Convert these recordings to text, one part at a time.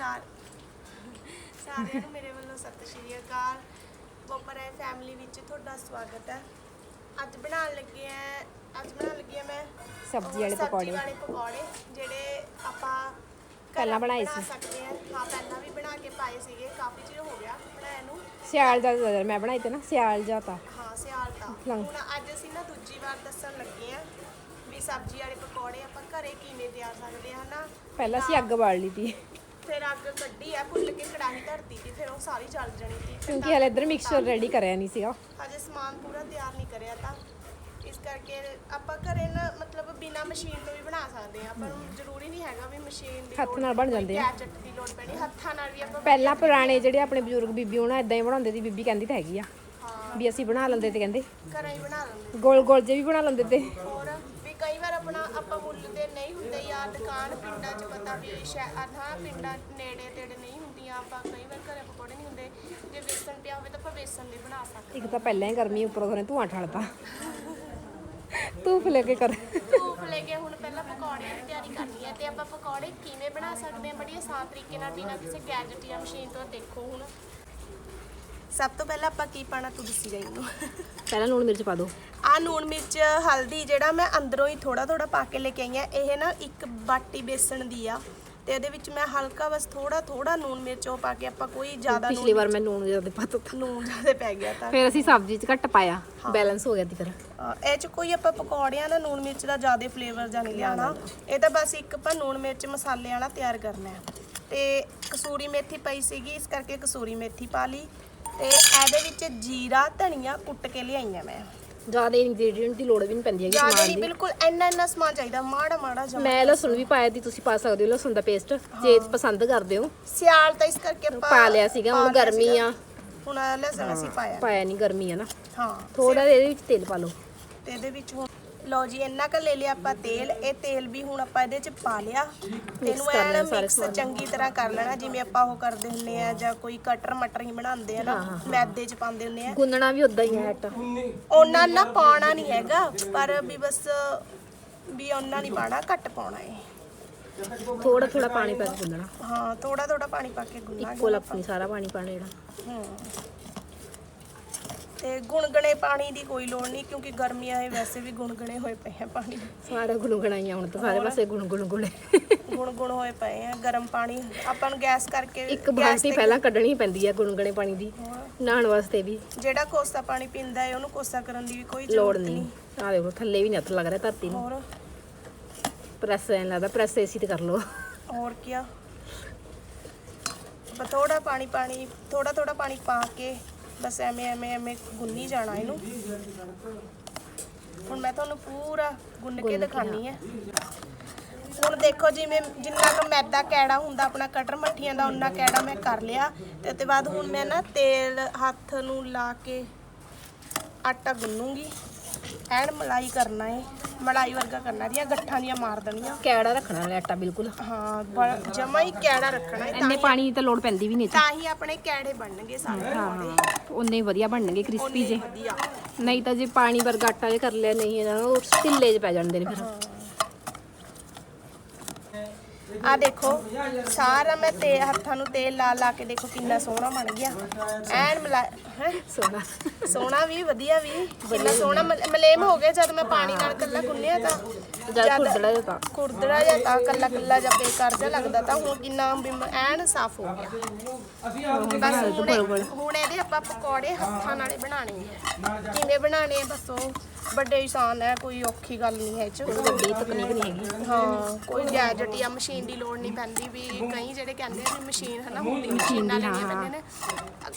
ਸਾਰ ਸਾਰਿਆਂ ਨੂੰ ਮੇਰੇ ਵੱਲੋਂ ਸਤਿ ਸ਼੍ਰੀ ਅਕਾਲ। ਬੋਪਰੇ ਫੈਮਿਲੀ ਵਿੱਚ ਤੁਹਾਡਾ ਸਵਾਗਤ ਹੈ ਅੱਜ ਬਣਾਉਣ ਲੱਗੇ ਆ ਅੱਜ ਬਣਾਉਣ ਲੱਗੀ ਆ ਮੈਂ ਸਬਜ਼ੀ ਵਾਲੇ ਸਬਜ਼ੀ ਪਕੌੜੇ। ਵਾਲੇ ਪਕੌੜੇ ਜਿਹੜੇ ਆਪਾਂ ਪਹਿਲਾਂ ਬਣਾਏ ਬਣਾ ਸੀ। ਸਕਦੇ ਆ ਹਾਂ ਪਹਿਲਾਂ ਵੀ ਬਣਾ ਕੇ ਪਾਏ ਸੀਗੇ ਕਾਫੀ ਚਿਰ ਹੋ ਗਿਆ ਬਣਾਇਆ ਨੂੰ। ਸਿਆਲ ਦਾ ਜ਼ਿਆਦਾ ਮੈਂ ਬਣਾਈ ਤੇ ਨਾ ਸਿਆਲ ਜਾ ਤਾਂ। ਹਾਂ ਸਿਆਲ ਦਾ। ਹੁਣ ਅੱਜ ਅਸੀਂ ਨਾ ਦੂਜੀ ਵਾਰ ਦੱਸਣ ਲੱਗੇ ਆ ਵੀ ਸਬਜ਼ੀ ਵਾਲੇ ਪਕੌੜੇ ਆਪਾਂ ਘਰੇ ਕਿਵੇਂ ਤਿਆਰ ਸਕਦੇ ਹਾਂ ਨਾ ਪਹਿਲਾਂ ਅਸੀਂ ਅੱਗ ਬਾਲ ਲਈ ਤੀ ਫਿਰ ਅੱਗ ਕੱਢੀ ਆ ਭੁੱਲ ਕੇ ਕੜਾਹੀ ਧਰਤੀ ਸੀ ਫਿਰ ਉਹ ਸਾਰੀ ਜਲ ਜਾਣੀ ਸੀ। ਫਿਰ ਕਿਉਂਕਿ ਹਲੇ ਇੱਧਰ ਮਿਕਸਚਰ ਰੈਡੀ ਕਰਿਆ ਨਹੀਂ ਸੀਗਾ। ਹਜੇ ਸਮਾਨ ਪੂਰਾ ਤਿਆਰ ਨਹੀਂ ਕਰਿਆ ਤਾਂ। ਇਸ ਕਰਕੇ ਆਪਾਂ ਘਰੇ ਨਾ ਮਤਲਬ ਬਿਨਾ ਮਸ਼ੀਨ ਤੋਂ ਵੀ ਬਣਾ ਸਕਦੇ ਆ ਪਰ ਜ਼ਰੂਰੀ ਨਹੀਂ ਹੈਗਾ ਵੀ ਮਸ਼ੀਨ ਦੀ ਹੱਥ ਲੋੜ ਨਾਲ ਬਣ ਜਾਂਦੇ ਆ। ਗੈਜਟ ਦੀ ਲੋੜ ਪੈਣੀ ਹੱਥਾਂ ਨਾਲ ਵੀ ਆਪਾਂ ਪਹਿਲਾਂ ਪੁਰਾਣੇ ਜਿਹੜੇ ਆਪਣੇ ਬਜ਼ੁਰਗ ਬੀਬੀ ਉਹਨਾਂ ਇਦਾਂ ਹੀ ਬਣਾਉਂਦੇ ਸੀ ਬੀਬੀ ਕਹਿੰਦੀ ਤਾਂ ਹੈਗੀ ਆ। ਹਾਂ। ਵੀ ਅਸੀਂ ਬਣਾ ਲੈਂਦੇ ਤੇ ਕਹਿੰਦੇ। ਘਰੇ ਹੀ ਬਣਾ ਲੈਂਦੇ। ਗੋਲ ਗੋਲ ਜੇ ਵੀ ਬਣਾ ਲੈਂਦੇ ਤੇ। ਆਪਾਂ ਮੁੱਲ ਦੇ ਨਹੀਂ ਹੁੰਦੇ ਯਾਰ ਦੁਕਾਨ ਪਿੰਡਾਂ 'ਚ ਪਤਾ ਵੀ ਸ਼ਹਿਰ ਪਿੰਡਾਂ ਨੇੜੇ ਤੇੜੇ ਨਹੀਂ ਹੁੰਦੀਆਂ ਆਪਾਂ ਕਈ ਵਾਰ ਘਰੇ ਪਕੌੜੇ ਨਹੀਂ ਹੁੰਦੇ ਜੇ ਵੇਸਣ ਪਿਆ ਹੋਵੇ ਤਾਂ ਆਪਾਂ ਵੇਸਣ ਦੇ ਬਣਾ ਸਕਦੇ ਇੱਕ ਤਾਂ ਪਹਿਲਾਂ ਹੀ ਗਰਮੀ ਉੱਪਰੋਂ ਥੋੜੇ ਧੂਆਂ ਠਲਦਾ। ਧੂਪ ਲੈ ਕੇ ਕਰ ਧੂਪ ਲੈ ਕੇ ਹੁਣ ਪਹਿਲਾਂ ਪਕੌੜਿਆਂ ਦੀ ਤਿਆਰੀ ਕਰਨੀ ਹੈ ਤੇ ਆਪਾਂ ਪਕੌੜੇ ਕਿਵੇਂ ਬਣਾ ਸਕਦੇ ਹਾਂ? ਬੜੀ ਆਸਾਨ ਤਰੀਕੇ ਨਾਲ ਬਿਨਾਂ ਕਿਸੇ ਗੈਜਟ ਜਾਂ ਮਸ਼ੀਨ ਤੋਂ ਦੇਖੋ ਹੁਣ। ਸਭ ਤੋਂ ਪਹਿਲਾਂ ਆਪਾਂ ਕੀ ਪਾਣਾ ਤੂੰ ਦੱਸੀ ਜਾਈ ਮੈਨੂੰ। ਪਹਿਲਾਂ ਲੂਣ ਮਿਰਚ ਪਾ ਦਿਓ ਆ ਨੂਣ ਮਿਰਚ ਹਲਦੀ ਜਿਹੜਾ ਮੈਂ ਅੰਦਰੋਂ ਹੀ ਥੋੜਾ ਥੋੜਾ ਪਾ ਕੇ ਲੈ ਕੇ ਆਈ ਆ ਇਹ ਨਾ ਇੱਕ ਬਾਟੀ ਬੇਸਣ ਦੀ ਆ। ਤੇ ਇਹਦੇ ਵਿੱਚ ਮੈਂ ਹਲਕਾ ਬਸ ਥੋੜਾ ਥੋੜਾ ਨੂਣ ਮਿਰਚ ਉਹ ਪਾ ਕੇ ਆਪਾਂ ਕੋਈ ਜ਼ਿਆਦਾ ਪਿਛਲੀ ਵਾਰ ਮੈਂ ਲੂਣ ਜ਼ਿਆਦਾ ਪਾਤਾ ਤਾ ਨੂਣ ਜ਼ਿਆਦਾ ਪੈ ਗਿਆ ਤਾਂ। ਫਿਰ ਅਸੀਂ ਸਬਜ਼ੀ 'ਚ ਘੱਟ ਪਾਇਆ। ਬੈਲੈਂਸ ਹੋ ਗਿਆ ਤੀ ਫਿਰ। ਇਹ ਚ ਕੋਈ ਆਪਾਂ ਪਕੌੜਿਆਂ ਦਾ ਨੂਣ ਮਿਰਚ ਦਾ ਜ਼ਿਆਦਾ ਫਲੇਵਰ ਜਾਂ ਨਹੀਂ ਲਿਆਣਾ ਇਹ ਤਾਂ ਬਸ ਇੱਕ ਆਪਾਂ ਨੂਣ ਮਿਰਚ ਮਸਾਲੇ ਵਾਲਾ ਤਿਆਰ ਕਰਨਾ ਹੈ। ਤੇ ਕਸੂਰੀ ਮੇਥੀ ਪਈ ਸੀਗੀ ਇਸ ਕਰਕੇ ਕਸੂਰੀ ਮੇਥੀ ਪਾ ਲਈ। ਤੇ ਇਹਦੇ ਵਿੱਚ ਜੀਰਾ ਧਨੀਆ ਕੁੱਟ ਕੇ ਲਿਆਈਆਂ ਮੈਂ। ਜ਼ਿਆਦਾ ਇਨਗਰੀਡੀਅੰਟ ਦੀ ਲੋੜ ਵੀ ਨਹੀਂ ਪੈਂਦੀ ਹੈਗੀ ਜ਼ਿਆਦਾ ਸਮਾਨ ਨਹੀਂ ਦੀ। ਬਿਲਕੁਲ ਇੰਨਾ ਇੰਨਾ ਸਮਾਨ ਚਾਹੀਦਾ ਮਾੜਾ ਮਾੜਾ ਜਿਹਾ। ਮੈਂ ਲਸਣ ਵੀ ਪਾਇਆ ਤੀ ਤੁਸੀਂ ਪਾ ਸਕਦੇ ਹੋ ਲਸਣ ਦਾ ਪੇਸਟ ਜੇ ਪਸੰਦ ਕਰਦੇ ਹੋ। ਸਿਆਲ ਤਾਂ ਇਸ ਕਰਕੇ ਆਪਾਂ ਪਾ ਲਿਆ ਸੀਗਾ ਹੁਣ ਪਾ ਲਿਆ ਗਰਮੀ ਸੀਗਾ। ਆ। ਹੁਣ ਲਸਣ ਅਸੀਂ ਪਾਇਆ। ਪਾਇਆ ਨਹੀਂ ਗਰਮੀ ਆ ਨਾ। ਹਾਂ ਥੋੜਾ ਇਹਦੇ ਵਿੱਚ ਤੇਲ ਪਾ ਲਓ। ਤੇ ਇਹਦੇ ਵਿੱਚ ਹੁਣ ਲਓ ਜੀ ਇੰਨਾ ਕੁ ਲੈ ਲਿਆ ਆਪਾਂ ਤੇਲ। ਇਹ ਤੇਲ ਵੀ ਹੁਣ ਆਪਾਂ ਇਹਦੇ ਚ ਪਾ ਲਿਆ। ਇਹਨੂੰ ਐਨ ਮਿਕਸ ਚੰਗੀ ਤਰ੍ਹਾਂ ਕਰ ਲੈਣਾ ਜਿਵੇਂ ਆਪਾਂ ਉਹ ਕਰਦੇ ਹੁੰਨੇ ਆ ਜਾਂ ਕੋਈ ਕਟਰ ਮਟਰ ਹੀ ਬਣਾਉਂਦੇ ਆ ਨਾ ਮੈਦੇ ਚ ਪਾਉਂਦੇ ਹੁੰਨੇ ਆ। ਗੁੰਨਣਾ ਵੀ ਉਦਾਂ ਹੀ ਹੈ ਆਟਾ। ਉਹਨਾਂ ਨਾ ਪਾਉਣਾ ਨਹੀਂ ਹੈਗਾ ਪਰ ਵੀ ਬਸ ਵੀ ਉਹਨਾਂ ਨਹੀਂ ਪਾਣਾ ਘੱਟ ਪਾਉਣਾ ਹੈ ਥੋੜਾ ਥੋੜਾ ਪਾਣੀ ਪਾ ਕੇ ਗੁੰਨਣਾ। ਹਾਂ ਥੋੜਾ ਥੋੜਾ ਪਾਣੀ ਪਾ ਕੇ ਗੁੰਨਾਂਗੇ ਕੋਲ ਆਪਣੀ ਸਾਰਾ ਪਾਣੀ ਪਾਣਾ ਜਿਹੜਾ ਹਮ। ਤੇ ਗੁਣਗਣੇ ਪਾਣੀ ਦੀ ਕੋਈ ਲੋੜ ਨਹੀਂ ਕਿਉਂਕਿ ਗਰਮੀਆਂ ਹੈ ਵੈਸੇ ਵੀ ਗੁਣਗਣੇ ਹੋਏ ਪਏ ਆ ਪਾਣੀ ਸਾਰਾ ਗੁਣਗਣਾਈਆਂ ਹੁਣ ਤਾਂ ਸਾਰੇ ਪਾਸੇ ਗੁਣ ਗੁਣ ਗੁਣੇ ਗੁਣਗੁਣ ਹੋਏ ਪਏ ਆ ਗਰਮ ਪਾਣੀ ਆਪਾਂ ਨੂੰ ਗੈਸ ਕਰਕੇ ਇੱਕ ਗੈਸ ਬਾਲਟੀ ਤੇ- ਪਹਿਲਾਂ ਕੱਢਣੀ ਪੈਂਦੀ ਹੈ ਗੁਣਗਣੇ ਪਾਣੀ ਦੀ। ਨਹਾਉਣ ਵਾਸਤੇ ਵੀ। ਜਿਹੜਾ ਕੋਸਾ ਪਾਣੀ ਪੀਂਦਾ ਹੈ ਉਹਨੂੰ ਕੋਸਾ ਕਰਨ ਦੀ ਵੀ ਕੋਈ ਲੋੜ ਜ਼ਰੂਰਤ ਨਹੀਂ। ਨਹੀਂ। ਆ ਦੇਖੋ ਥੱਲੇ ਵੀ ਨਹੀਂ ਹੱਥ ਲੱਗ ਰਿਹਾ ਧਰਤੀ ਨੂੰ। ਹੋਰ? ਪ੍ਰੈਸ ਐਂ ਲੱਗਦਾ ਪ੍ਰੈਸ ਏਸੀ ਤੇ ਕਰ ਲਓ। ਹੋਰ ਕੀ ਥੋੜਾ ਪਾਣੀ ਪਾਣੀ ਥੋੜਾ ਥੋੜਾ ਪਾਣੀ ਪਾ ਕੇ ਬਸ ਐਵੇਂ ਐਵੇਂ ਐਵੇਂ ਗੁੰਨੀ ਜਾਣਾ ਇਹਨੂੰ। ਹੁਣ ਮੈਂ ਤੁਹਾਨੂੰ ਪੂਰਾ ਗੁੰਨ ਕੇ ਦਿਖਾਣੀ ਹੈ। ਹੁਣ ਦੇਖੋ ਜਿਵੇਂ ਜਿੰਨਾ ਕੁ ਮੈਦਾ ਕੈੜਾ ਹੁੰਦਾ ਆਪਣਾ ਕਟਰ ਮੱਠੀਆਂ ਦਾ ਉਹਨਾਂ ਕੈੜਾ ਮੈਂ ਕਰ ਲਿਆ। ਤੇ ਤੇ ਬਾਅਦ ਹੁਣ ਮੈਂ ਨਾ ਤੇਲ ਹੱਥ ਨੂੰ ਲਾ ਕੇ ਆਟਾ ਗੁੰਨੂਗੀ। ਐਨ ਮਲਾਈ ਕਰਨਾ ਹੈ ਮਲਾਈ ਵਰਗਾ ਕਰਨਾ ਦੀਆਂ ਗੱਠਾਂ ਦੀਆਂ ਮਾਰ ਦੇਣੀਆਂ। ਕੈੜਾ ਰੱਖਣਾ ਵਾਲਾ ਆਟਾ ਬਿਲਕੁਲ। ਹਾਂ ਜਮਾ ਹੀ ਕੈੜਾ ਰੱਖਣਾ ਹੈ ਤਾਂ ਇੰਨੇ ਪਾਣੀ ਦੀ ਤਾਂ ਲੋੜ ਪੈਂਦੀ ਵੀ ਨਹੀਂ। ਤਾਂ ਹੀ ਆਪਣੇ ਕੈੜੇ ਬਣਨਗੇ ਸਾਰੇ ਹਾਂ ਉਹਨੇ ਹੀ ਵਧੀਆ ਬਣਨਗੇ ਕ੍ਰਿਸਪੀ ਜੇ। ਵਧੀਆ। ਨਹੀਂ ਤਾਂ ਜੇ ਪਾਣੀ ਵਰਗਾ ਆਟਾ ਜੇ ਕਰ ਲਿਆ ਨਹੀਂ ਇਹਨਾਂ ਉਹ ਢਿੱਲੇ 'ਚ ਪੈ ਜਾਂਦੇ ਨੇ ਫਿਰ। ਆ ਦੇਖੋ ਸਾਰਾ ਮੈਂ ਤੇ ਹੱਥਾਂ ਨੂੰ ਤੇਲ ਲਾ ਲਾ ਕੇ ਦੇਖੋ ਕਿੰਨਾ ਸੋਹਣਾ ਬਣ ਗਿਆ। ਐਨ ਮਲਾ ਹੈ? ਸੋਨਾ ਸੋਹਣਾ ਵੀ ਵਧੀਆ ਵੀ ਕਿੰਨਾ ਸੋਹਣਾ। ਮਲ- ਮਲੇਮ ਹੋ ਗਿਆ ਜਦ ਮੈਂ ਪਾਣੀ ਨਾਲ ਕੱਲਾ ਗੁੰਨਿਆ ਤਾਂ। ਜਦ ਖੁਰਦੜਾ ਜਿਹਾ ਤਾਂ। ਕੁਰਦੜਾ ਜਾਂ ਤਾਂ ਕੱਲਾ ਕੱਲਾ ਜਾਂ ਬੇਕਾਰ ਜਿਹਾ ਲੱਗਦਾ ਤਾਂ ਹੁਣ ਕਿੰਨਾ ਵੀ ਮ- ਐਨ ਸਾਫ਼ ਹੋ ਗਿਆ। ਬਸ ਹੁਣ ਹੁਣ ਇਹਦੇ ਆਪਾਂ ਪਕੌੜੇ ਹੱਥਾਂ ਨਾਲੇ ਬਣਾਣੇ ਆ। ਕਿਵੇਂ ਬਣਾਣੇ ਆ ਬਸ ਉਹ ਵੱਡੇ ਆਸਾਨ ਹੈ ਕੋਈ ਔਖੀ ਗੱਲ ਨਹੀਂ ਹੈ ਇਹ ਚ। ਵੱਡੀ ਤਕਨੀਕ ਨਹੀਂ ਹੈਗੀ। ਹਾਂ ਕੋਈ ਗੈਜਟ ਜਾਂ ਮਸ਼ੀਨ ਦੀ ਲੋੜ ਨਹੀਂ ਪੈਂਦੀ ਵੀ ਕਈ ਜਿਹੜੇ ਕਹਿੰਦੇ ਆ ਵੀ ਮਸ਼ੀਨ ਹੈ ਨਾ ਹੁੰਦੀ ਮਸ਼ੀਨ ਨਾਲ ਲੈਣੀਆਂ ਪੈਂਦੀਆਂ ਨੇ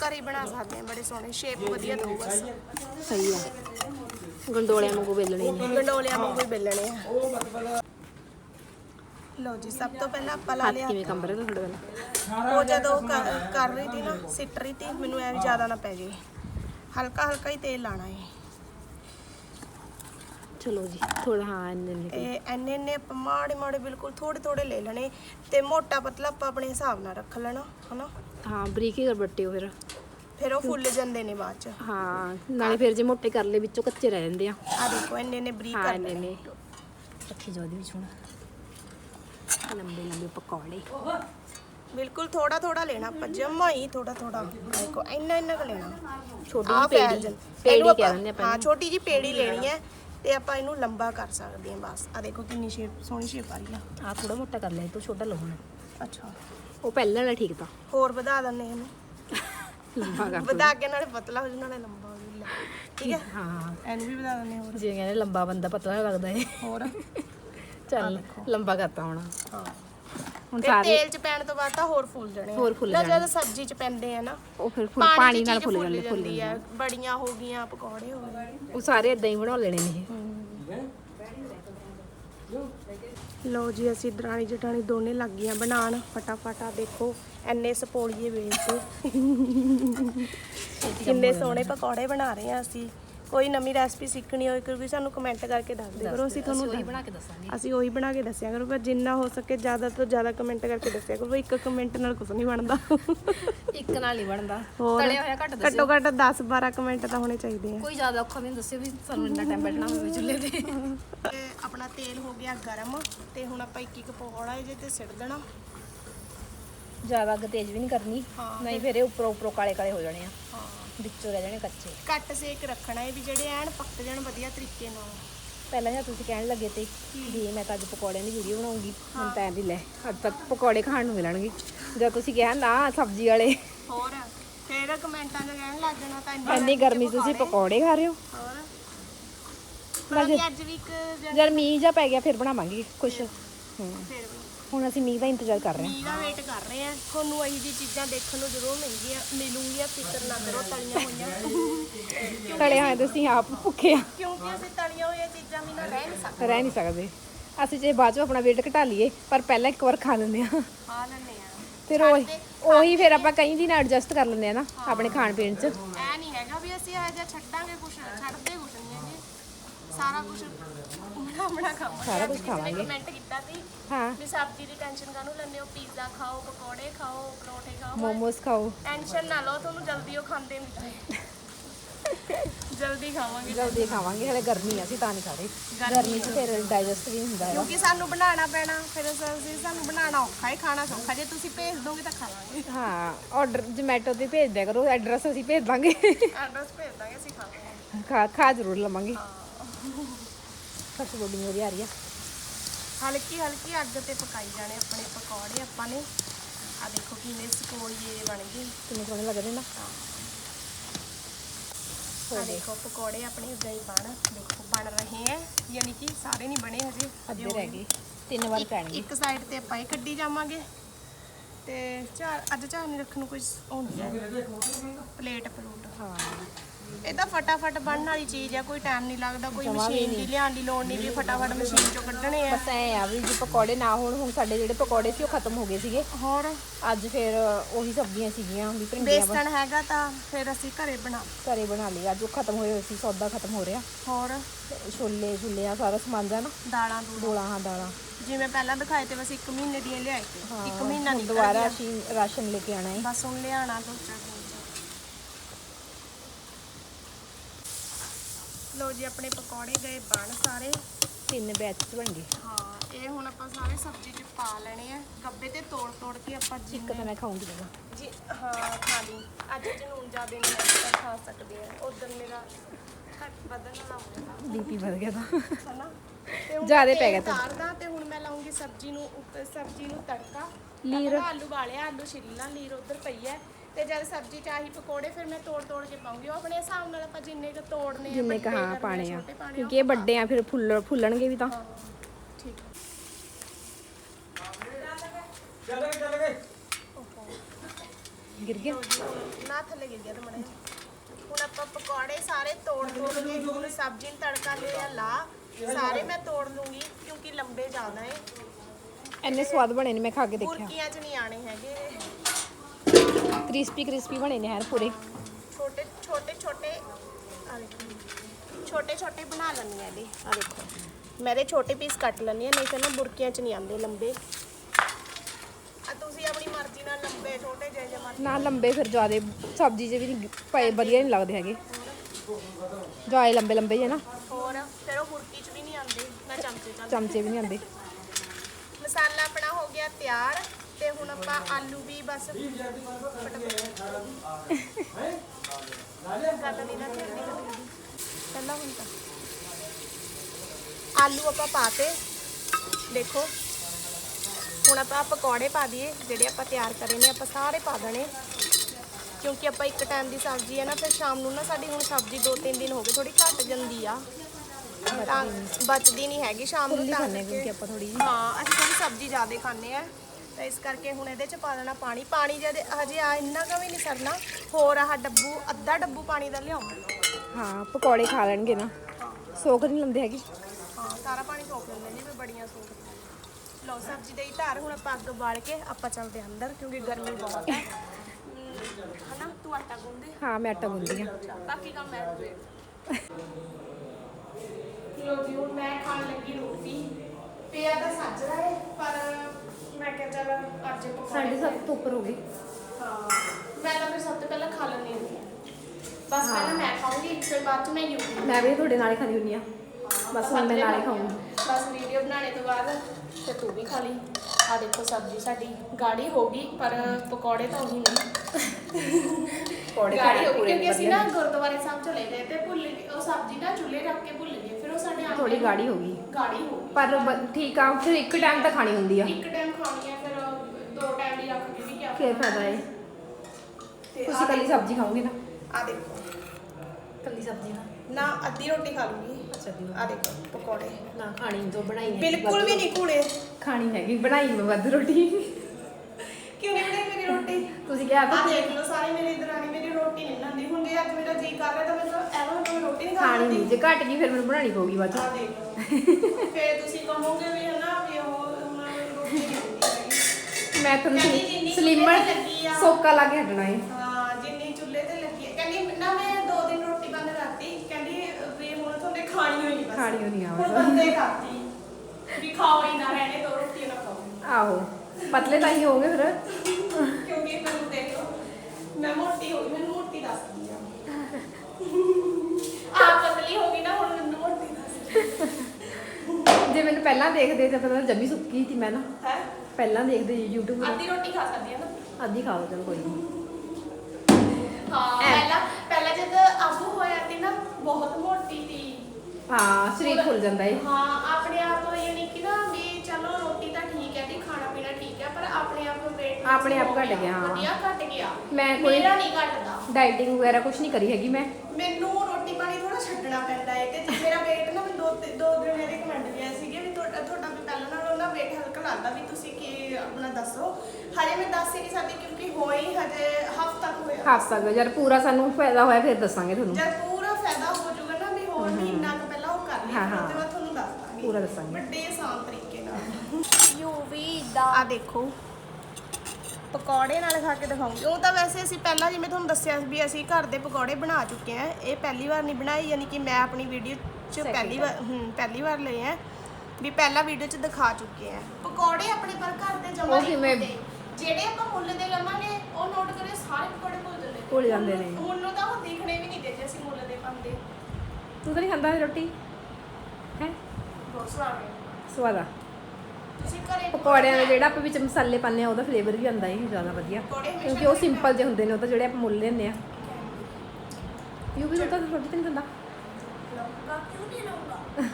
ਘਰੇ ਹੀ ਬਣਾ ਸਕਦੇ ਆ ਬੜੇ ਸੋਹਣੇ ਸ਼ੇਪ ਵਧੀਆ ਦਊ ਬਸ। ਸਹੀ ਆ। ਗੰਡੋਲਿਆਂ ਵਾਂਗੂ ਵੇਲਣੇ ਨੇ। ਗੰਡੋਲਿਆਂ ਵਾਂਗੂ ਹੀ ਬੇਲਣੇ ਆ। ਲਓ ਜੀ ਸਭ ਤੋਂ ਪਹਿਲਾਂ ਆਪਾਂ ਲਾ ਹੱਥ ਲਿਆ। ਕਿਵੇਂ ਕੰਬ ਰਿਹਾ ਤੁਹਾਡੇ ਵੱਲ? ਉਹ ਜਦੋਂ ਕਰ ਕਰ ਰਹੀ ਸੀ ਨਾ ਸਿੱਟ ਰਹੀ ਸੀ ਮੈਨੂੰ ਐ ਵੀ ਜ਼ਿਆਦਾ ਨਾ ਪੈ ਜੇ ਹਲਕਾ ਹਲਕਾ ਹੀ ਤੇਲ ਲਾਣਾ ਹੈ ਚਲੋ ਜੀ ਥੋੜਾ ਹਾਂ ਇੰਨੇ ਨੇ ਤੇ ਐਨੇ ਐਨੇ ਆਪਾਂ ਮਾੜੇ ਮਾੜੇ ਬਿਲਕੁਲ ਥੋੜੇ ਥੋੜੇ ਲੈ ਲੈਣੇ ਤੇ ਮੋਟਾ ਪਤਲਾ ਆਪਾਂ ਆਪਣੇ ਹਿਸਾਬ ਨਾਲ ਰੱਖ ਲੈਣਾ ਹਨਾ? ਹਾਂ ਬਰੀਕ ਹੀ ਕਰ ਬੱਟਿਓ ਫਿਰ। ਫਿਰ ਉਹ ਫੁੱਲ ਜਾਂਦੇ ਨੇ ਬਾਅਦ ਚ। ਹਾਂ ਨਾਲੇ ਫਿਰ ਜੇ ਮੋਟੇ ਕਰ ਲਏ ਵਿੱਚੋਂ ਕੱਚੇ ਰਹਿ ਜਾਂਦੇ ਆ। ਆ ਦੇਖੋ ਇੰਨੇ ਨੇ ਬਰੀਕ ਹਾਂ ਕਰ ਇੰਨੇ ਲੈਣੇ। ਨੇ ਰੱਖੀ ਜਾ ਉਹਦੇ ਵਿੱਚ ਹੁਣ। ਲੰਬੇ ਲੰਬੇ ਪਕੌੜੇ। ਬਿਲਕੁਲ ਥੋੜਾ ਥੋੜਾ ਲੈਣਾ ਆਪਾਂ ਜਮਾ ਹੀ ਥੋੜਾ ਥੋੜਾ ਦੇਖੋ ਇੰਨਾ ਇੰਨਾ ਕੁ ਲੈਣਾ। ਛੋਟੀ ਆਹ ਜਿਹੀ ਫੈਲ ਪੇੜੀ ਜਾਂਦੀ। ਪੇੜੀ ਇਹਨੂੰ ਕਹਿ ਆਪਾਂ- ਦਿੰਦੇ ਆਪਾਂ ਹਾਂ ਛੋਟੀ ਜੀ ਪੇੜੀ ਲੈਣੀ ਹੈ। ਤੇ ਆਪਾਂ ਇਹਨੂੰ ਲੰਬਾ ਕਰ ਸਕਦੇ ਹਾਂ ਬਸ। ਆ ਦੇਖੋ ਕਿੰਨੀ ਸ਼ੇਪ ਸੋਹਣੀ ਸ਼ੇਪ ਆ ਰਹੀ ਆ। ਆ ਥੋੜਾ ਮੋਟਾ ਕਰ ਲਿਆ ਤੂੰ ਛੋਟਾ ਲਾਉਣਾ। ਅੱਛਾ। ਉਹ ਪਹਿਲਾਂ ਵਾਲਾ ਠੀਕ ਤਾਂ। ਹੋਰ ਵਧਾ ਦਿੰਦੇ ਇਹਨੂੰ। ਲੰਬਾ ਕਰ ਵਧਾ ਕੇ ਨਾਲੇ ਪਤਲਾ ਹੋ ਜੂ ਨਾਲੇ ਲੰਬਾ ਹੋ ਜੂ ਠੀਕ ਹੈ ਹਾਂ। ਇਹਨੂੰ ਵੀ ਵਧਾ ਦਿੰਦੇ ਹਾਂ ਹੋਰ। ਜਿਵੇਂ ਕਹਿੰਦੇ ਲੰਬਾ ਬੰਦਾ ਪਤਲਾ ਲੱਗਦਾ ਏ। ਹੋਰ? ਚੱਲ ਲੰਬਾ ਕਰਤਾ ਹੁਣ। ਹਾਂ। ਹੁਣ ਤੇ ਸਾਰੇ ਤੇਲ ਚ ਪੈਣ ਤੋਂ ਬਾਅਦ ਤਾਂ ਹੋਰ ਫੁੱਲ ਜਾਣੇ। ਹੋਰ ਫੁੱਲ ਜਾਣੇ। ਜਦ ਸਬਜ਼ੀ ਚ ਪੈਂਦੇ ਆ ਨਾ ਉਹ ਫਿਰ ਫੁੱਲ ਪਾਣੀ ਨਾਲ ਫੁੱਲ ਜਾਂਦੇ ਫੁੱਲ ਜਾਂਦੀ ਆ ਬੜੀਆਂ ਹੋ ਗਈਆਂ ਪਕੌੜੇ ਹੋ ਗਏ। ਉਹ ਸਾਰੇ ਇਦਾਂ ਹੀ ਬਣਾ ਲੈਣੇ ਨੇ ਲੋ ਜੀ ਅਸੀਂ ਦਰਾਣੀ ਜਟਾਣੀ ਦੋਨੇ ਲੱਗ ਗਈਆਂ ਬਣਾਉਣ। ਫਟਾਫਟ ਆ ਦੇਖੋ ਐਨੇ ਸਪੋਲੀਏ ਵੇਚਦੇ ਕਿੰਨੇ ਸੋਹਣੇ ਪਕੌੜੇ ਬਣਾ ਰਹੇ ਆ ਅਸੀਂ। ਕੋਈ ਨਵੀਂ ਰੈਸਪੀ ਸਿੱਖਣੀ ਹੋਵੇ ਕਿਉਂਕਿ ਸਾਨੂੰ ਕਮੈਂਟ ਕਰਕੇ ਦੱਸ ਦਿਓ। ਕਰੋ ਅਸੀਂ ਤੁਹਾਨੂੰ ਉਹੀ ਬਣਾ ਕੇ ਦੱਸਾਂਗੇ। ਅਸੀਂ ਉਹੀ ਬਣਾ ਕੇ ਦੱਸਿਆ ਕਰੋ ਪਰ ਜਿੰਨਾ ਹੋ ਸਕੇ ਜ਼ਿਆਦਾ ਤੋਂ ਜ਼ਿਆਦਾ ਕਮੈਂਟ ਕਰਕੇ ਦੱਸਿਆ ਕਰੋ ਇੱਕ ਕਮੈਂਟ ਨਾਲ ਕੁਝ ਨਹੀਂ ਬਣਦਾ। ਇੱਕ ਨਾਲ ਨਹੀਂ ਬਣਦਾ। ਤਲਿਆ ਹੋਇਆ ਘੱਟ ਦੱਸਿਓ। ਘੱਟੋ ਘੱਟ 10 12 ਕਮੈਂਟ ਤਾਂ ਹੋਣੇ ਚਾਹੀਦੇ ਆ। ਕੋਈ ਜ਼ਿਆਦਾ ਔਖਾ ਨਹੀਂ ਦੱਸਿਓ ਵੀ ਸਾਨੂੰ ਇੰਨਾ ਟਾਈਮ ਬੈਠਣਾ ਹੋਵੇ ਚੁੱਲ੍ਹੇ ਤੇ। ਤੇ ਆਪਣਾ ਤੇਲ ਹੋ ਗਿਆ ਗਰਮ ਤੇ ਹੁਣ ਆਪਾਂ ਇੱਕ ਇੱਕ ਪਕੌੜਾ ਇਹਦੇ ਤੇ ਸਿੱਟ ਦੇਣਾ। ਜ਼ਿਆਦਾ ਅੱਗ ਤੇਜ਼ ਵੀ ਨਹੀਂ ਕਰਨੀ ਹਾਂ। ਨਹੀਂ ਫਿਰ ਇਹ ਉੱਪਰੋਂ ਉੱਪਰੋਂ ਕਾਲੇ ਕਾਲੇ ਹੋ ਜਾਣੇ ਆ। ਹਾਂ। ਵਿੱਚੋਂ ਰਹਿ ਜਾਣੇ ਕੱਚੇ। ਘੱਟ ਸੇਕ ਰੱਖਣਾ ਹੈ ਵੀ ਜਿਹੜੇ ਐਨ ਪੱਕ ਜਾਣ ਵਧੀਆ ਤਰੀਕੇ ਨਾਲ। ਪਹਿਲਾਂ ਜਾਂ ਤੁਸੀਂ ਕਹਿਣ ਲੱਗੇ ਤੇ ਵੀ ਮੈਂ ਤਾਂ ਅੱਜ ਪਕੌੜਿਆਂ ਦੀ ਵੀਡੀਓ ਬਣਾਉਂਗੀ ਹੁਣ ਤਾਂ ਵੀ ਲੈ ਅੱਜ ਤੱਕ ਪਕੌੜੇ ਖਾਣ ਨੂੰ ਮਿਲਣਗੇ। ਜਦ ਤੁਸੀਂ ਕਿਹਾ ਨਾ ਸਬਜ਼ੀ ਵਾਲੇ। ਹੋਰ ਫਿਰ ਕਮੈਂਟਾਂ 'ਚ ਕਹਿਣ ਲੱਗ ਜਾਣਾ ਤਾਂ ਇੰਨੀ ਇੰਨੀ ਗਰਮੀ 'ਚ ਤੁਸੀਂ ਪਕੌੜੇ। ਖਾ ਰਹੇ ਹੋ? ਹੋਰ? ਮੈਂ ਪਰ ਵੀ ਅੱਜ ਵੀ ਇੱਕ ਜਦ ਮੀਂਹ ਜਾ ਪੈ ਗਿਆ ਫਿਰ ਬਣਾਵਾਂਗੇ ਕੁਛ। ਹੂੰ। ਫਿਰ ਵੀ ਹੁਣ ਅਸੀਂ ਮੀਂਹ ਦਾ ਇੰਤਜ਼ਾਰ ਕਰ ਰਹੇ ਮੀਂਹ ਦਾ ਵੇਟ ਕਰ ਰਹੇ ਆ ਤੁਹਾਨੂੰ ਇਹੀ ਜੀ ਚੀਜ਼ਾਂ ਦੇਖਣ ਨੂੰ ਜ਼ਰੂਰ ਮਿਲਣਗੀਆਂ ਮਿਲੂਗੀਆਂ। ਫਿਕਰ ਨਾ ਕਰੋ ਤਲੀਆਂ ਹੋਈਆਂ। ਹਾਂ ਤਲੇ ਹੋਏ ਤੁਸੀਂ ਆਪ ਭੁੱਖੇ ਆ ਕਿਉਂਕਿ ਅਸੀਂ ਤਲੀਆਂ ਹੋਈਆਂ ਚੀਜ਼ਾਂ ਵੀ ਨਾ ਰਹਿ ਨਹੀਂ ਸਕਦੇ। ਰਹਿ ਨਹੀਂ ਸਕਦੇ। ਅਸੀਂ ਜੇ ਬਾਅਦ ਚ ਆਪਣਾ ਵੇਟ ਘਟਾ ਲਈਏ ਪਰ ਪਹਿਲਾਂ ਇੱਕ ਵਾਰ ਖਾ ਲੈਂਦੇ ਆ ਖਾ ਲੈਂਦੇ ਆ ਫਿਰ ਉਹੀ ਉਹੀ ਫਿਰ ਆਪਾਂ ਕਈ ਦਿਨ ਐਡਜਸਟ ਕਰ ਲੈਂਦੇ ਆ ਨਾ ਆਪਣੇ ਖਾਣ ਪੀਣ ਚ। ਐ ਨਹੀਂ ਹੈਗਾ ਵੀ ਅਸੀਂ ਇਹ ਜਿਹਾ ਛੱਡਾਂਗੇ ਕੁਛ ਛੱਡਦੇ ਕੁਛ ਨਹੀਂ ਹੈਗੇ। ਸਾਰਾ ਕੁਛ ਬਣਾ ਬਣਾ ਖਾਵਾਂਗੇ ਸਾਰਾ ਨੇ ਖਾਵਾਂਗੇ। ਕਮੈਂਟ ਕੀਤਾ ਸੀ ਹਾਂ। ਵੀ ਸਬਜ਼ੀ ਦੀ ਟੈਨਸ਼ਨ ਕਾਹਨੂੰ ਲੈਂਦੇ ਹੋ? ਪੀਜ਼ਾ ਖਾਓ ਪਕੌੜੇ ਖਾਓ ਪਰੌਂਠੇ ਖਾਓ ਮੋਮੋਸ ਖਾਓ। ਟੈਨਸ਼ਨ ਨਾ ਲਓ ਤੁਹਾਨੂੰ ਜਲਦੀ ਉਹ ਖਾਂਦੇ ਨਹੀਂ। ਜਲਦੀ ਖਾਵਾਂਗੇ। ਜਲਦੀ ਖਾਵਾਂਗੇ ਹਲੇ ਗਰਮੀ ਆ ਅਸੀਂ ਤਾਂ ਨਹੀਂ ਖਾ ਰਹੇ ਗਰਮੀ ਚ ਫਿਰ ਡਾਈਜੈਸਟ ਵੀ ਹੁੰਦਾ ਹੈ ਕਿਉਂਕਿ ਸਾਨੂੰ ਬਣਾਉਣਾ ਪੈਣਾ ਫਿਰ ਅਸੀਂ ਸਾਨੂੰ ਬਣਾਉਣਾ ਔਖਾ ਹੈ ਖਾਣਾ ਸੌਖਾ ਜੇ ਤੁਸੀਂ ਭੇਜ ਦੋਗੇ ਤਾਂ ਖਾ ਲਾਂਗੇ। ਹਾਂ ਆਰਡਰ ਜਮੈਟੋ ਤੇ ਭੇਜ ਦਿਆ ਕਰੋ ਐਡਰੈਸ ਅਸੀਂ ਭੇਜ ਦਾਂਗੇ। ਐਡਰੈਸ ਭੇਜ ਦਾਂਗੇ ਅਸੀਂ ਖਾ ਲਾਂਗੇ। ਖਾ ਖਾ ਜ਼ਰੂਰ ਲਵਾਂਗੇ। ਸੱਚ ਬੋਡੀ ਮੇਰੀ ਆ ਰਹੀ ਆ। ਹਲਕੀ ਹਲਕੀ ਅੱਗ ਤੇ ਪਕਾਈ ਜਾਣੇ ਆਪਣੇ ਪਕੌੜੇ ਆਪਾਂ ਨੇ। ਆ ਦੇਖੋ ਕਿੰਨੇ ਸਕੋਲੀਏ ਬਣ ਗਏ ਕਿੰਨੇ ਸੋਹਣੇ ਲੱਗਦੇ ਨਾ ਆ ਦੇਖੋ ਪਕੌੜੇ ਆਪਣੇ ਉਦਾਂ ਹੀ ਬਣ ਦੇਖੋ ਬਣ ਰਹੇ ਹੈ ਯਾਨੀ ਕਿ ਸਾਰੇ ਨਹੀਂ ਬਣੇ ਹਜੇ। ਅੱਧੇ ਰਹਿ ਗਏ। ਤਿੰਨ ਵਾਰ ਪੈਣਗੇ। ਇੱਕ ਸਾਈਡ ਤੇ ਆਪਾਂ ਇਹ ਕੱਢੀ ਜਾਵਾਂਗੇ। ਤੇ ਚਾਰ ਅੱਜ ਚਾਰ ਨਹੀਂ ਰੱਖਣ ਨੂੰ ਕੋਈ ਉਹ ਨਹੀਂ। ਹੈ ਪਲੇਟ ਪਲੂਟ। ਹਾਂ। ਇਹ ਤਾਂ ਫਟਾਫਟ ਬਣਨ ਵਾਲੀ ਚੀਜ਼ ਆ ਕੋਈ ਟਾਈਮ ਨਹੀਂ ਲੱਗਦਾ ਕੋਈ ਮਸ਼ੀਨ ਦੀ ਲਿਆਉਣ ਦੀ ਲੋੜ ਨਹੀਂ ਵੀ ਫਟਾਫਟ ਮਸ਼ੀਨ ਚੋਂ ਕੱਢਣੇ ਆ। ਬਸ ਐ ਆ ਵੀ ਜੇ ਪਕੌੜੇ ਨਾ ਹੋਣ ਹੁਣ ਸਾਡੇ ਜਿਹੜੇ ਪਕੌੜੇ ਸੀ ਉਹ ਖਤਮ ਹੋ ਗਏ ਸੀਗੇ। ਹੋਰ? ਅੱਜ ਫਿਰ ਉਹੀ ਸਬਜ਼ੀਆਂ ਸੀਗੀਆਂ ਵੀ ਭਿੰਡੀਆਂ ਬੇਸਣ ਹੈਗਾ ਤਾਂ ਫਿਰ ਅਸੀਂ ਘਰੇ ਬਣਾ। ਘਰੇ ਬਣਾ ਲਈ ਅੱਜ ਉਹ ਖਤਮ ਹੋਏ ਹੋਏ ਸੀ ਸੌਦਾ ਖਤਮ ਹੋ ਰਿਹਾ। ਹੋਰ? ਛੋਲੇ ਛੁੱਲੇ ਆ ਸਾਰਾ ਸਮਾਨ ਨਾ। ਦਾਲਾਂ ਦੂਲਾਂ। ਦੋਲਾਂ ਹਾਂ ਦਾਲਾਂ। ਜਿਵੇਂ ਪਹਿਲਾਂ ਦਿਖਾਏ ਤੇ ਬਸ 1 ਮਹੀਨੇ ਦੀਆਂ ਲਿਆਏ ਤੇ 1 ਮਹੀਨਾ ਨਹੀਂ ਦੁਬਾਰਾ ਅਸੀਂ ਰਾਸ਼ਨ ਲੈ ਕੇ ਆਣਾ ਹੈ। ਬਸ ਹੁਣ ਲਿਆਣਾ ਦੋ ਚਾਰ ਦਿਨ ਚ ਲੋ ਜੀ ਆਪਣੇ ਪਕੌੜੇ ਗਏ ਬਣ ਸਾਰੇ। ਤਿੰਨ ਬੈਚ ਬਣ ਗਏ ਹਾਂ ਇਹ ਹੁਣ ਆਪਾਂ ਸਾਰੇ ਸਬਜ਼ੀ ਚ ਪਾ ਲੈਣੇ ਆ। ਗੱਬੇ ਤੇ ਤੋੜ ਤੋੜ ਕੇ ਆਪਾਂ ਇੱਕ ਜਿੰਨੇ ਤਾਂ ਮੈਂ ਖਾਉਂਗੀ ਨਾ ਜੀ ਹਾਂ ਖਾ ਲਈ। ਅੱਜ ਜਨੂਨ ਜ਼ਿਆਦਾ ਨਹੀਂ ਤਾਂ ਖਾ ਸਕਦੇ ਆ ਉਧਰ ਮੇਰਾ ਘੱਟ ਵਧਣ ਵਾਲਾ ਹੋਵੇਗਾ ਬੀਪੀ ਵੱਧ ਗਿਆ ਤਾਂ। ਹਨਾ? ਤੇ ਜ਼ਿਆਦੇ ਪੈ ਗਿਆ ਤੇਲ ਉਤਾਰਦਾ ਤੇ ਹੁਣ ਮੈਂ ਲਾਉਂਗੀ ਸਬਜ਼ੀ ਨੂੰ ਸਬਜ਼ੀ ਨੂੰ ਤੜਕਾ। ਲੀਰ। ਆਲੂ ਵਾਲਿਆ ਆਲੂ ਛਿੱਲਾਂ ਲੀਰ ਉਧਰ ਪਈ ਹੈ। ਤੇ ਜਦ ਸਬਜ਼ੀ ਚਾਹੀ ਪਕੌੜੇ ਫਿਰ ਮੈਂ ਤੋੜ ਤੋੜ ਕੇ ਪਾਉਂਗੀ। ਉਹ ਆਪਣੇ ਹਿਸਾਬ ਨਾਲ ਆਪਾਂ ਜਿੰਨੇ ਕੁ ਤੋੜਨੇ ਆ ਜਿੰਨੇ ਕ ਵੱਡੇ ਹਾਂ ਕਰਨੇ ਪਾਣੇ ਆ। ਛੋਟੇ ਪਾਣੇ ਕਿਉਂਕਿ ਇਹ ਵੱਡੇ ਆ ਫਿਰ ਫੁੱਲ ਫੁੱਲਣਗੇ ਵੀ ਤਾਂ। ਹਾਂ ਹੈ ਗਿਰ ਗਿਆ? ਨਾ ਥੱਲੇ ਗਿਰ ਗਿਆ ਤੇ ਮੜੇ ਹੁਣ ਆਪਾਂ ਪਕੌੜੇ ਸਾਰੇ ਤੋੜ ਤੋੜ ਕੇ ਹੁਣ ਸਬਜ਼ੀ ਨੂੰ ਤੜਕਾ ਲਿਆ ਲਾ। ਸਾਰੇ ਮੈਂ ਤੋੜ ਲੂੰਗੀ ਕਿਉਂਕਿ ਲੰਬੇ ਜ਼ਿਆਦਾ ਏ ਇੰਨੇ ਸਵਾਦ ਬਣੇ ਨੇ ਮੈਂ ਖਾ ਕੇ ਦੇਖਿਆ। ਬੁਰਕੀਆਂ 'ਚ ਨਹੀਂ ਆਣੇ ਹੈਗੇ। ਕ੍ਰਿਸਪੀ ਕ੍ਰਿਸਪੀ ਬਣੇ ਨੇ ਯਾਰ ਪੂਰੇ। ਛੋਟੇ ਛੋਟੇ ਛੋਟੇ ਆ ਦੇਖੋ। ਛੋਟੇ ਛੋਟੇ ਬਣਾ ਲੈਣੀ ਆ ਇਹਦੇ। ਆ ਦੇਖੋ। ਮੈਂ ਇਹਦੇ ਛੋਟੇ ਪੀਸ ਕੱਟ ਲੈਣੀ ਆ ਨਹੀਂ ਤਾਂ ਨਾ ਬੁਰਕੀਆਂ 'ਚ ਨਹੀਂ ਆਉਂਦੇ ਲੰਬੇ। ਆ ਤੁਸੀਂ ਆਪਣੀ ਮਰਜ਼ੀ ਨਾਲ ਲੰਬੇ ਛੋਟੇ ਜਿਹੇ ਜਿਹੇ ਮਰਜ਼ੀ। ਨਾ ਲੰਬੇ ਫਿਰ ਜਿਆਦੇ ਸਬਜ਼ੀ 'ਚ ਵੀ ਨਹੀਂ ਪਏ ਵਧੀਆ ਨਹੀਂ ਲੱਗਦੇ ਹੈਗੇ। ਜਾਏ ਲੰਬੇ ਲੰਬੇ ਜੇ ਨਾ। ਹੋਰ ਫਿਰ ਉਹ ਬੁਰਕੀ 'ਚ ਵੀ ਨਹੀਂ ਆਉਂਦੇ ਨਾ ਚਮਚੇ 'ਚ ਆਉਂਦੇ। ਚਮਚੇ ਵੀ ਨਹੀਂ ਆਉਂਦੇ। ਮਸਾਲਾ ਆਪਣਾ ਹੋ ਗਿਆ ਤਿਆਰ। ਹੁਣ ਆਪਾਂ ਆਲੂ ਵੀ ਬਸ ਗੱਲ ਨਹੀਂ ਨਾ ਕਰਨੀ ਪਹਿਲਾਂ ਹੁਣ ਤਾਂ ਆਲੂ ਆਪਾਂ ਪਾਤੇ ਦੇਖੋ। ਹੁਣ ਆਪਾਂ ਪਕੌੜੇ ਪਾ ਦਈਏ ਜਿਹੜੇ ਆਪਾਂ ਤਿਆਰ ਕਰੇ ਨੇ ਆਪਾਂ ਸਾਰੇ ਪਾ ਦੇਣੇ। ਕਿਉਂਕਿ ਆਪਾਂ ਇੱਕ ਟਾਈਮ ਦੀ ਸਬਜ਼ੀ ਹੈ ਨਾ ਫਿਰ ਸ਼ਾਮ ਨੂੰ ਨਾ ਸਾਡੀ ਹੁਣ ਸਬਜ਼ੀ ਦੋ ਤਿੰਨ ਦਿਨ ਹੋ ਗਏ ਥੋੜੀ ਘਟ ਜਾਂਦੀ ਆ। ਤਾਂ ਬਚਦੀ ਨਹੀਂ ਹੈਗੀ ਸ਼ਾਮ ਨੂੰ ਤਾਂ ਕਿਉਂਕਿ ਆਪਾਂ ਥੋੜੀ ਹਾਂ ਅਸੀਂ ਥੋੜੀ ਸਬਜ਼ੀ ਜ਼ਿਆਦਾ ਖਾਂਦੇ ਆ। ਤਾਂ ਇਸ ਕਰਕੇ ਹੁਣ ਇਹਦੇ ਚ ਪਾ ਦੇਣਾ ਪਾਣੀ। ਪਾਣੀ ਜਦ ਹਜੇ ਆ ਇੰਨਾ ਕਾ ਵੀ ਨਹੀਂ ਸਰਨਾ ਹੋਰ ਆਹ ਡੱਬੂ ਅੱਧਾ ਡੱਬੂ ਪਾਣੀ ਦਾ ਲਿਆਉਂ ਹਾਂ ਪਕੌੜੇ ਖਾ ਲੈਣਗੇ ਨਾ। ਸੋਖ ਨਹੀਂ ਲੰਦੇ ਹੈਗੇ। ਹਾਂ ਸਾਰਾ ਪਾਣੀ ਸੋਖ ਲੈਂਦੇ ਨੇ ਵੀ ਬੜੀਆਂ ਸੋਖ। ਲਓ ਸਬਜ਼ੀ ਦੇ ਧਾਰ ਹੁਣ ਆਪਾਂ ਅੱਗ ਬਾਲ ਕੇ ਆਪਾਂ ਚੱਲਦੇ ਹਾਂ ਅੰਦਰ ਕਿਉਂਕਿ ਗਰਮੀ ਬਹੁਤ ਹੈ। ਹਨਾ ਤੂੰ ਆਟਾ ਗੁੰਦੇ ਹਾਂ ਮੈਂ ਆਟਾ ਗੁੰਦੀ ਆ ਬਾਕੀ ਕੰਮ ਮੈਂ ਕਰੇ ਲੋ ਜੀ ਹੁਣ ਮੈਂ ਖਾਣ ਲੱਗੀ ਰੋਟੀ। ਪਿਆ ਤਾਂ ਸੱਜ ਰਿਹਾ ਹੈ ਪਰ ਮੈਂ ਕਿਹਾ ਚੱਲ ਅੱਜ ਪਕੌੜੇ ਸਾਡੇ ਸੱਤ ਤੋਂ ਉੱਪਰ ਹੋ ਗਏ। ਹਾਂ ਮੈਂ ਤਾਂ ਫਿਰ ਸਭ ਤੋਂ ਪਹਿਲਾਂ ਖਾ ਲੈਂਦੀ ਹੁੰਦੀ ਹਾਂ। ਬਸ ਪਹਿਲਾਂ ਮੈਂ ਖਾਊਂਗੀ ਫਿਰ ਬਾਅਦ ਚ ਮੈਂ ਯੂਟਿਊਬ ਮੈਂ ਵੀ ਤੁਹਾਡੇ ਨਾਲ ਹੀ ਖਾਂਦੀ ਹੁੰਦੀ ਆ ਬਸ ਹੁਣ ਮੈਂ ਨਾਲ ਹੀ ਖਾਊਂਗੀ। ਬਸ ਵੀਡੀਓ ਬਣਾਉਣੇ ਤੋਂ ਬਾਅਦ ਤੇ ਤੂੰ ਵੀ ਖਾ ਲਈ। ਆ ਦੇਖੋ ਸਬਜ਼ੀ ਸਾਡੀ ਗਾੜੀ ਹੋ ਗਈ ਪਰ ਪਕੌੜੇ ਤਾਂ ਉਹੀ ਨਹੀਂ ਪਕੌੜੇ ਗਾੜੀ ਹੋ ਗਈ ਕਿਉਂਕਿ ਅਸੀਂ ਨਾ ਗੁਰਦੁਆਰੇ ਸਾਹਿਬ ਚਲੇ ਗਏ ਤੇ ਭੁੱਲ ਗਏ ਉਹ ਸਬਜ਼ੀ ਨਾ ਚੁੱਲ੍ਹੇ ਰੱਖ ਕੇ ਭੁੱਲ ਗਏ ਉਹ ਸਾਡੇ ਆਂਦੇ ਥੋੜੀ ਗਾੜੀ ਹੋ ਗਈ। ਗਾੜੀ ਹੋ ਗਈ। ਪਰ ਬ- ਠੀਕ ਆ ਫਿਰ ਇੱਕ ਟਾਈਮ ਤਾਂ ਖਾਣੀ ਹੁੰਦੀ ਆ। ਇੱਕ ਟਾਈਮ ਖਾਣੀ ਆ ਫਿਰ ਦੋ ਟਾਈਮ ਦੀ ਰੱਖ ਕੇ ਵੀ ਕਿਆ ਕੀ ਫਾਇਦਾ ਹੈ ਤੇ ਤੁਸੀਂ ਕੱਲੀ ਸਬਜ਼ੀ ਖਾਓਗੇ ਨਾ? ਆ ਦੇਖੋ। ਕੱਲੀ ਸਬਜ਼ੀ ਨਾ? ਨਾ ਅੱਧੀ ਰੋਟੀ ਖਾ ਲੂੰਗੀ। ਅੱਛਾ ਦੀ ਆ ਦੇਖੋ ਪਕੌੜੇ। ਨਾ ਖਾਣੀ ਜੋ ਬਣਾਈ ਹੈ ਬਿਲਕੁਲ ਵੀ ਨਹੀਂ ਕੂੜੇ ਖਾਣੀ ਹੈਗੀ ਬਣਾਈ ਮੈਂ ਵੱਧ ਰੋਟੀ। ਕਿਉਂ ਨਹੀਂ ਬਣਾਈ ਮੇਰੀ ਰੋਟੀ? ਤੁਸੀਂ ਕਿਹਾ ਆ ਤਾਂ ਦੇਖ ਲਓ ਸਾਰੇ ਮੇਰੀ ਦਰਾਣੀ ਮੇਰੀ ਰੋਟੀ ਨਹੀਂ ਬਣਾਉਂਦੀ। ਹੁਣ ਜੇ ਅੱਜ ਮੇਰਾ ਜੀ ਕਰ ਰਿਹਾ ਤਾਂ ਮੈਂ ਤਾਂ ਐਵੇਂ ਮੈਂ ਰੋਟੀ ਨਹੀਂ ਖਾਣੀ ਖਾਣੀ ਨਹੀਂ ਜੇ ਘਟ ਗਈ ਫਿਰ ਮੈਨੂੰ ਬਣਾਣੀ ਪਊਗੀ ਬਾਅਦ ਆ ਚ ਦੇਖ ਲਓ। ਫੇਰ ਤੁਸੀਂ ਕਹੋਗੇ ਵੀ ਹਨਾ ਵੀ ਉਹ ਹੁਣ ਰੋਟੀ ਨਹੀਂ ਹੈਗੀ। ਮੈਂ ਤੁਹਾਨੂੰ ਕਹਿੰਦੀ ਜਿੰਨੀ ਸਲਿਮਰ ਚੁੱਲ੍ਹੇ ਤੇ ਲੱਗੀ ਆ। ਸੋਕਾ ਲਾ ਕੇ ਹਟਣਾ ਹੈ ਹਾਂ ਜਿੰਨੀ ਚੁੱਲ੍ਹੇ ਤੇ ਲੱਗੀ ਹੈ ਕਹਿੰਦੀ ਨਾ ਮੈਂ ਦੋ ਦਿਨ ਰੋਟੀ ਬੰਦ ਕਰਤੀ। ਕਹਿੰਦੀ ਵੀ ਹੁਣ ਤੁਹਾਡੇ ਖਾਣੀ ਹੋਈ ਨਹੀਂ ਬਸ। ਖਾਣੀ ਹੋਈ ਨਹੀਂ ਆ ਹੁਣ ਬਸ। ਬੰਦੇ ਕਰਤੀ। ਵੀ ਖਾਓ ਹੀ ਨਾ ਰਹਿਣੇ ਦੋ ਰੋਟੀਆਂ ਨਾ ਖਾਓ। ਆਹੋ। ਪਤਲੇ ਤਾਂ ਹੀ ਹੋਗੇ ਫਿਰ। ਕਿਉਂਕਿ ਮੈਨੂੰ ਮੈਂ ਮੋਟੀ ਹੋ ਗਈ ਮੈਨੂੰ ਮੋਟੀ ਦੱਸਦੀ ਆ। ਆਪ ਪਤਲੀ ਹੋ ਗਈ ਨਾ ਹੁਣ ਮੈਨੂੰ ਮੋਟੀ ਦੱਸ ਜੇ ਮੈਨੂੰ ਪਹਿਲਾਂ ਦੇਖਦੇ ਤਾਂ ਪਤਾ ਜੰਮੀ ਸੁੱਕੀ ਸੀ ਮੈਂ ਨਾ। ਹੈ? ਪਹਿਲਾਂ ਦੇਖਦੇ YouTube ਤੇ। ਅੱਧੀ ਰੋਟੀ ਖਾ ਸਕਦੀ ਆ ਨਾ। ਅੱਧੀ ਖਾ ਲਓ ਚਲ ਕੋਈ ਨਹੀਂ ਹਾਂ। ਪਹਿਲਾਂ ਪਹਿਲਾਂ ਜਦ ਆਬੂ ਹੋਇਆ ਸੀ ਨਾ ਬਹੁਤ ਮੋਟੀ ਸੀ। ਹਾਂ ਸਰੀਰ ਖੁੱਲ ਜਾਂਦਾ ਏ। ਹਾਂ ਆਪਣੇ ਆਪ ਯਾਨੀ ਕਿ ਨਾ ਵੀ ਚਲੋ ਰੋਟੀ ਤਾਂ ਠੀਕ ਹੈ ਤੇ ਖਾਣਾ ਪੀਣਾ ਠੀਕ ਹੈ ਪਰ ਆਪਣੇ ਆਪ weight ਆਪਣੇ ਆਪ ਘਟ ਗਿਆ, ਹਾਂ। ਵਧੀਆ ਘਟ ਗਿਆ ਮੈਂ ਕੋਈ- ਮੇਰਾ ਨਹੀਂ ਘਟਦਾ ਡਾਈਟਿੰਗ ਵਗੈਰਾ ਕੁਝ ਨਹੀਂ ਕਰੀ ਹੈਗੀ ਮੈਂ ਮੈਨੂੰ ਰੋਟੀ ਪਾਣੀ ਥੋੜਾ ਛੱਡਣਾ ਪੈਂਦਾ ਹੈ ਤੇ ਜੇ ਮੇਰਾ weight ਨਾ ਮੈਂ ਦੋ ਤਿ- ਦੋ ਦਿਨ ਮੇਰੇ ਕਮੈਂਟ ਆਏ ਸੀਗੇ ਵੀ ਤੁਹਾਡਾ ਤੁਹਾਡਾ ਵੀ ਪਹਿਲਾਂ ਨਾਲੋਂ ਨਾ weight ਹਲਕਾ ਲੱਗਦਾ ਵੀ ਤੁਸੀਂ ਕੀ ਆਪਣਾ ਦੱਸੋ ਹਜੇ ਮੈਂ ਦੱਸ ਹੀ ਨਹੀਂ ਸਕਦੀ ਕਿਉਂਕਿ ਹੋਈ ਹਜੇ ਹਫਤਾ ਕੁ ਹੋਇਆ ਖਾ ਸਕਦੇ। ਜਦ ਪੂਰਾ ਸਾਨੂੰ ਫਾਇਦਾ ਹੋਇਆ ਫਿਰ ਦੱਸਾਂਗੇ ਤੁਹਾਨੂੰ ਜਦ ਪੂਰਾ ਫਾਇਦਾ ਹੋ ਜਾਊਗਾ ਨਾ ਵੀ ਹੋਰ ਮਹੀਨਾ ਕੁ ਪਹਿਲਾਂ ਉਹ ਕਰ ਲਈ ਹਾਂ, ਹਾਂ। ਉਹਦੇ ਬਾਅਦ ਤੁਹਾਨੂੰ ਦੱਸ ਦਾਂਗੀ ਪੂਰਾ ਦੱਸਾਂਗੇ। ਵੱਡੇ ਆਸਾਨ ਤਰੀਕੇ ਨਾਲ ਯੂ ਵੀ ਦਾ। ਆ ਦੇਖੋ। ਪਕੌੜੇ ਨਾਲ ਖਾ ਕੇ ਦਿਖਾਉਂਗੀ। ਉਹ ਤਾਂ ਵੈਸੇ ਅਸੀਂ ਪਹਿਲਾਂ ਜਿਵੇਂ ਤੁਹਾਨੂੰ ਦੱਸਿਆ ਸੀ ਵੀ ਅਸੀਂ ਘਰ ਦੇ ਪਕੌੜੇ ਬਣਾ ਚੁੱਕੇ ਆ। ਇਹ ਪਹਿਲੀ ਵਾਰ ਨਹੀਂ ਬਣਾਏ ਯਾਨੀ ਕਿ ਮੈਂ ਆਪਣੀ ਵੀਡੀਓ 'ਚ ਪਹਿਲੀ ਵਾਰ ਹੂੰ ਪਹਿਲੀ ਵਾਰ ਲਏ ਆ। ਵੀ ਪਹਿਲਾਂ ਵੀਡੀਓ 'ਚ ਦਿਖਾ ਚੁੱਕੇ ਆ। ਪਕੌੜੇ ਆਪਣੇ ਪਰ ਘਰ ਦੇ ਜਮਾ ਉਹ ਕਿਵੇਂ? ਜਿਹੜੇ ਆਪਾਂ ਮੁੱਲ ਦੇ ਲਵਾਂਗੇ ਉਹ ਨੋਟ ਕਰਿਓ ਸਾਰੇ ਪਕੌੜੇ ਭੁੱਲ ਜਾਂਦੇ ਨੇ। ਭੁੱਲ ਜਾਂਦੇ ਨੇ। ਹੁਣ ਨੂੰ ਤਾਂ ਉਹ ਦਿਖਣੇ ਵੀ ਨਹੀਂ ਦੇ ਜੇ ਅਸੀਂ ਮੁੱਲ ਦੇ ਪਾਉਂਦੇ ਤੂੰ ਤਾਂ ਨਹੀਂ ਖਾਂਦਾ ਰੋਟੀ? ਹੈ? ਬਹੁਤ ਸਵਾਦ ਹੈ। ਸਵਾਦ ਆ। ਤੁਸੀਂ ਘਰੇ ਪਕੌੜਿਆਂ ਦੇ ਜਿਹੜਾ ਆਪਾਂ ਵਿੱਚ ਮਸਾਲੇ ਪਾਉਂਦੇ ਆ ਉਹਦਾ ਫਲੇਵਰ ਵੀ ਆਉਂਦਾ ਹੈ ਜ਼ਿਆਦਾ ਵਧੀਆ। ਪਕੌੜੇ ਹਮੇਸ਼ਾ ਕਿਉਂਕਿ ਉਹ ਸਿੰਪਲ ਜਿਹੇ ਹੁੰਦੇ ਨੇ ਉਹ ਤਾਂ ਜਿਹੜੇ ਆਪਾਂ ਮੁੱਲ ਲੈਂਦੇ ਆ ਯੂ ਵੀ ਤਾਂ ਰੋਟੀ ਤਾਂ ਨਹੀਂ ਕਿਉਂ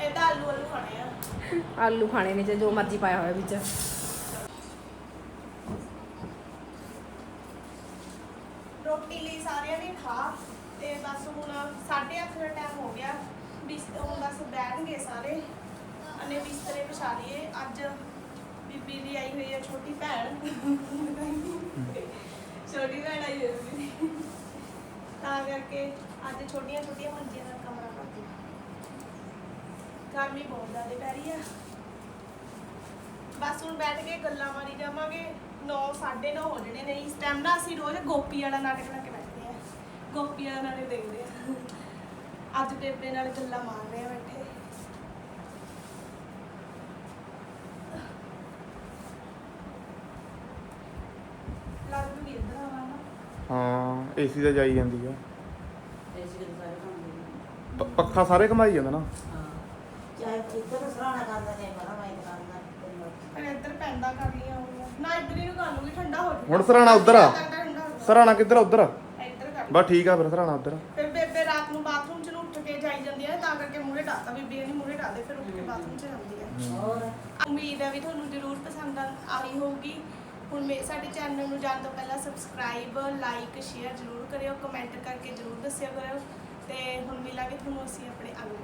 ਇਹ ਤਾਂ ਆਲੂ ਆਲੂ ਖਾਣੇ ਆ। ਆਲੂ ਖਾਣੇ ਨੇ ਜੇ ਜੋ ਮਰਜ਼ੀ ਪਾਇਆ ਹੋਇਆ ਵਿੱਚ। ਰੋਟੀ ਲਈ ਸਾਰਿਆਂ ਨੇ ਖਾ ਤੇ ਬਸ ਹੁਣ 8:30 ਦਾ ਟਾਈਮ ਹੋ ਗਿਆ। ਬਿਸ ਹੁਣ ਬਸ ਬੈਠਣਗੇ ਸਾਰੇ। ਅਨੇ ਬਿਸਤਰੇ ਵਿਛਾ ਲਈਏ। ਅੱਜ ਬੀਬੀ ਦੀ ਆਈ ਹੋਈ ਹੈ ਛੋਟੀ ਭੈਣ। ਛੋਟੀ ਭੈਣ ਆਈ ਹੋਈ ਸੀ ਤਾਂ ਕਰਕੇ ਅੱਜ ਛੋਟੀਆਂ ਛੋਟੀਆਂ ਮੰਜੀਆਂ ਦਾ ਕਮਰਾ ਕਰ ਦਿੱਤਾ ਗਰਮੀ ਬਹੁਤ ਜ਼ਿਆਦਾ ਪੈ ਰਹੀ ਆ। ਬਸ ਹੁਣ ਬੈਠ ਕੇ ਗੱਲਾਂ ਮਾਰੀ ਜਾਵਾਂਗੇ। 9 9:30 ਹੋ ਜਣੇ ਨੇ। ਇਸ ਟਾਈਮ ਨਾ ਅਸੀਂ ਰੋਜ਼ ਗੋਪੀ ਵਾਲਾ ਨਾਟਕ ਲਾ ਕੇ ਬੈਠਦੇ ਆ। ਗੋਪੀ ਵਾਲਾ ਨਾਟਕ ਦੇਖਦੇ ਆ। ਅੱਜ ਬੇਬੇ ਨਾਲ ਗੱਲਾਂ ਮਾਰ ਰਹੇ ਆ ਬੈਠੇ ਲੱਗ ਨੂੰ ਇੱਧਰ ਆਵਾਂ ਨਾ ਹਾਂ ਏਸੀ ਤਾਂ ਜਾਈ ਜਾਂਦੀ ਆ। ਪ- ਪੱਖਾ ਸਾਰੇ ਘਮਾਈ ਜਾਂਦਾ ਨਾ। ਚਾਹੇ ਸਰਾਣਾ ਕਰਦਾ ਨੇ ਮਰਾ ਮੈਂ ਕਰਦਾ ਪਰ ਇੱਧਰ ਪੈਂਦਾ ਕਰ ਲੀਆਂ ਹੋਣਗੀਆਂ ਨਾ ਇੱਧਰ ਹੀ ਨੂੰ ਕਰ ਲੂਗੀ ਠੰਡਾ ਹੋ ਜਾਊਗਾ। ਹੁਣ ਸਰਾਣਾ ਉੱਧਰ ਆ। ਸਰਾਣਾ ਕਿੱਧਰ ਆ? ਉੱਧਰ ਆ। ਜਾਊਗਾ। ਇੱਧਰ ਕਰ ਬਸ ਠੀਕ ਆ ਫਿਰ ਸਰਾਣਾ ਉੱਧਰ ਆ। ਫਿਰ ਬੇਬੇ ਰਾਤ ਨੂੰ ਬਾਥਰੂਮ ਚ ਨੂੰ ਉੱਠ ਕੇ ਜਾਈ ਜਾਂਦੀ ਹੈ ਤਾਂ ਕਰਕੇ ਮੂਹਰੇ ਡਾਤਾ ਬੀਬੀ ਨੇ ਮੂਹਰੇ ਡਾਦੇ ਫਿਰ ਉੱਠ ਕੇ ਬਾਥਰੂਮ ਚ ਜਾਂਦੀ ਹੈ। ਉਮੀਦ ਹੈ ਵੀ ਤੁਹਾਨੂੰ ਜ਼ਰੂਰ ਪਸੰਦ ਆ- ਆਈ ਹੋਊਗੀ। ਹੁਣ ਮੇ, ਸਾਡੇ ਚੈਨਲ ਨੂੰ ਜਾਣ ਤੋਂ ਪਹਿਲਾਂ ਸਬਸਕ੍ਰਾਈਬ ਲਾਈਕ ਸ਼ੇਅਰ ਜ਼ਰੂਰ ਕਰਿਓ ਕਮੈਂਟ ਕਰਕੇ ਜ਼ਰੂਰ ਦੱਸਿਆ ਕਰਿਓ ਤੇ ਹੁਣ ਮਿਲਾਂਗੇ ਤੁਹਾਨੂੰ ਅਸੀਂ ਆਪਣੇ ਅਗਲੇ